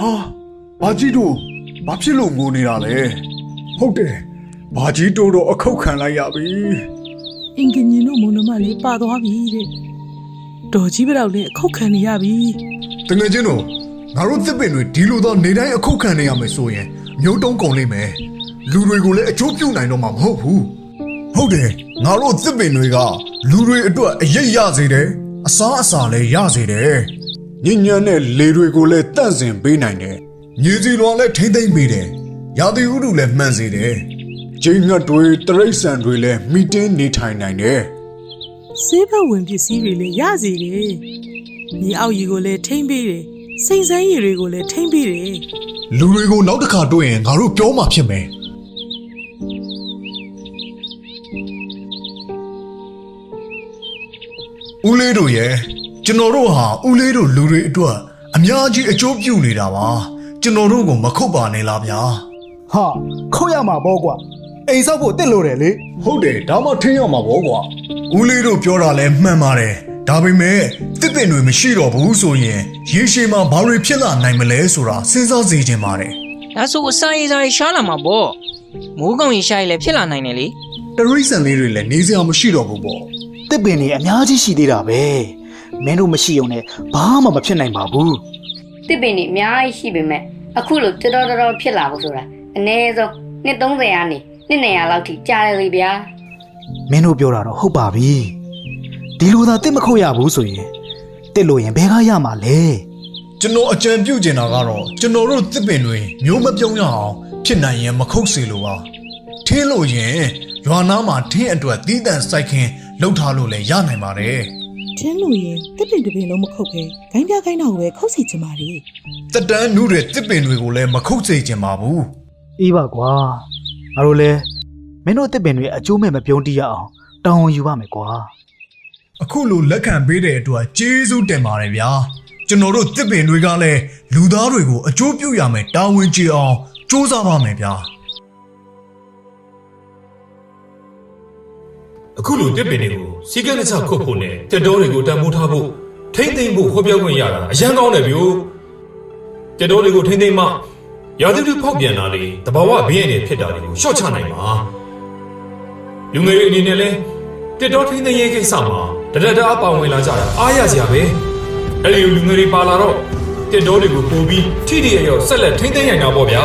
ဟာဘာကြီးတို့ဘာဖြစ်လို့ငိုနေတာလဲဟုတ်တယ်ဘာကြီးတို့တော့အခုတ်ခံလိုက်ရပြီအင်ဂျင်နီတို့မုံနမလေးပါသွားပြီတဲ့တော်ကြီးပတော့လေအခုတ်ခံနေရပြီတကယ်ချင်းတို့ငါတို့သစ်ပင်တွေဒီလိုတော့နေတိုင်းအခုတ်ခံနေရမယ်ဆိုရင်မျိုးတုံးကုန်လိမ့်မယ်လူတွေကိုလည်းအကျိုးပြုနိုင်တော့မှာမဟုတ်ဘူးဟုတ်တယ်ငါတို့သစ်ပင်တွေကလူတွေအတွက်အရေးရစေတယ် အစားအစာလည်းရစေတယ်ညဉ့်ညံတဲ့လေတွေကိုလည်းတန့်စင်ပေးနိုင်တယ်မြေစီလွန်လည်းထိမ့်သိမ့်ပေးတယ်ရာသီဥတုလည်းမှန်စေတယ်ကျင်းငတ်တွေတရိတ်ဆန်တွေလည်းမိတင်းနေထိုင်နိုင်တယ်ဆေးဘက်ဝင်ပစ္စည်းတွေလည်းရစီတယ်မြေအောက်ရီကိုလည်းထိမ့်ပေးတယ်စိန်ဆန်းရည်တွေကိုလည်းထိမ့်ပေးတယ်လူတွေကိုနောက်တစ်ခါတွေ့ရင်ငါတို့ပြောမှဖြစ်မယ် ဦးလေးတို့ရဲ့ကျွန်တော်တို့ဟာဦးလေးတို့လူတွေအတွက်အများကြီးအကျိုးပြုနေတာပါကျွန်တော်တို့ကိုမခုတ်ပါနဲ့လားဗျာဟာခုတ်ရမှာပေါ့ကွာအိမ်ဆောက်ဖို့တစ်လို့တယ်လေဟုတ်တယ်ဒါမှထင်းရမှာပေါ့ကွာဦးလေးတို့ပြောတာလဲမှန်ပါတယ်ဒါပေမဲ့တစ်ပင်တွေမရှိတော့ဘူးဆိုရင်ရေရှည်မှာဘာတွေဖြစ်လာနိုင်မလဲဆိုတာစဉ်းစားစေချင်ပါတယ်ဒါဆိုအစာရေးစားရေးရှားလာမှာပေါ့မိုးကောင်ရေရှားရေးလည်းဖြစ်လာနိုင်တယ်လေ တရိษံလေးတွေလည်းနေစရာမရှိတော့ဘူးပေါ့တစ်ပင်တွေအများကြီးရှိသေးတာပဲမင်းတို့မရှိုံနဲ့ဘာမှမဖြစ်နိုင်ပါဘူးတစ်ပင်တွေအများကြီးရှိပေမဲ့အခုလိုတော်တော်တော်တော်ဖြစ်လာဖို့ဆိုတာအနည်းဆုံးနှစ်30ကနေနှစ်200လောက်ထိကြာတယ်လေဗျာမင်းတို့ပြောတာတော့ဟုတ်ပါပြီဒီလိုသာတစ်မခုတ်ရဘူးဆိုရင်တစ်လို့ရင်ဘယ်ကရမှာလဲကျွန်တော်အကြံပြုချင်တာကတော့ကျွန်တော်တို့တစ်ပင်တွေမျိုးမပြုံးရအောင်ဖြစ်နိုင်ရင်မခုတ်စေလိုပါထင်းလို့ရင် ရွာနာမှာထင်းအတွက်တီးတန့်စိုက်ခင်းလှုပ်ထားလို့လည်းရနိုင်ပါတယ်ထင်းလို့ရင်တစ်ပင်တစ်ပင်လုံးမခုတ်ပဲဂိုင်းပြခိုင်းတော့ပဲခုတ်စီချင်ပါလေတက်တန်းနုတဲ့တစ်ပင်တွေကိုလည်းမခုတ်စေချင်ပါဘူးအေးပါကွာငါတို့လဲမင်းတို့တစ်ပင်တွေအကျိုးမဲ့မပြုံးတိရအောင်တောင်းဝန်ယူပါမယ်ကွာအခုလိုလက်ခံပေးတဲ့အတွက်ကျေးဇူးတင်ပါတယ်ဗျာကျွန်တော်တို့တစ်ပင်တွေကလည်းလူသားတွေကိုအကျိုးပြုရမယ်တာဝန်ကျေအောင်စူးစမ်းပါမယ်ဗျာ ခုလိုတစ်ပင်တွေကိုစီကံတစ်ချခုတ်ဖို့နဲ့တက်တော်တွေကိုတန်ဖိုးထားဖို့ထိမ့်သိမ့်ဖို့ဟောပြောခွင့်ရတာအရန်ကောင်းတယ်ဗျို့တက်တော်တွေကိုထိမ့်သိမ့်မှရာသီဥတုဖောက်ပြန်တာတွေတဘာဝဘေးရည်ဖြစ်တာတွေကိုရှော့ချနိုင်ပါလူငယ်တွေအနေနဲ့လဲတက်တော်ထိမ့်သိမ့်ရေးကိစ္စမှာတရတအားပါဝင်လာကြတာအားရစရာပဲအဲ့ဒီလူငယ်တွေပါလာတော့တက်တော်တွေကိုပို့ပြီးထိထိရရောက်ဆက်လက်ထိမ့်သိမ့်နိုင်တာပေါ့ဗျာ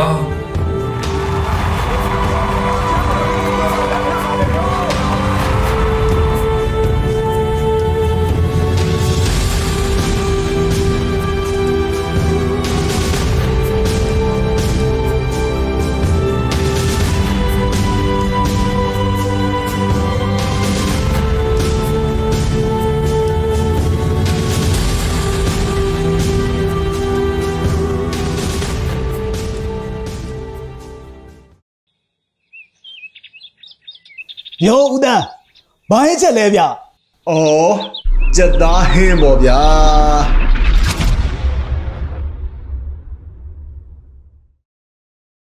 ယောဦးသားဘာရဲ့ချက်လဲဗျ။အော်ကြက်သားဟင်းပေါ့ဗျာ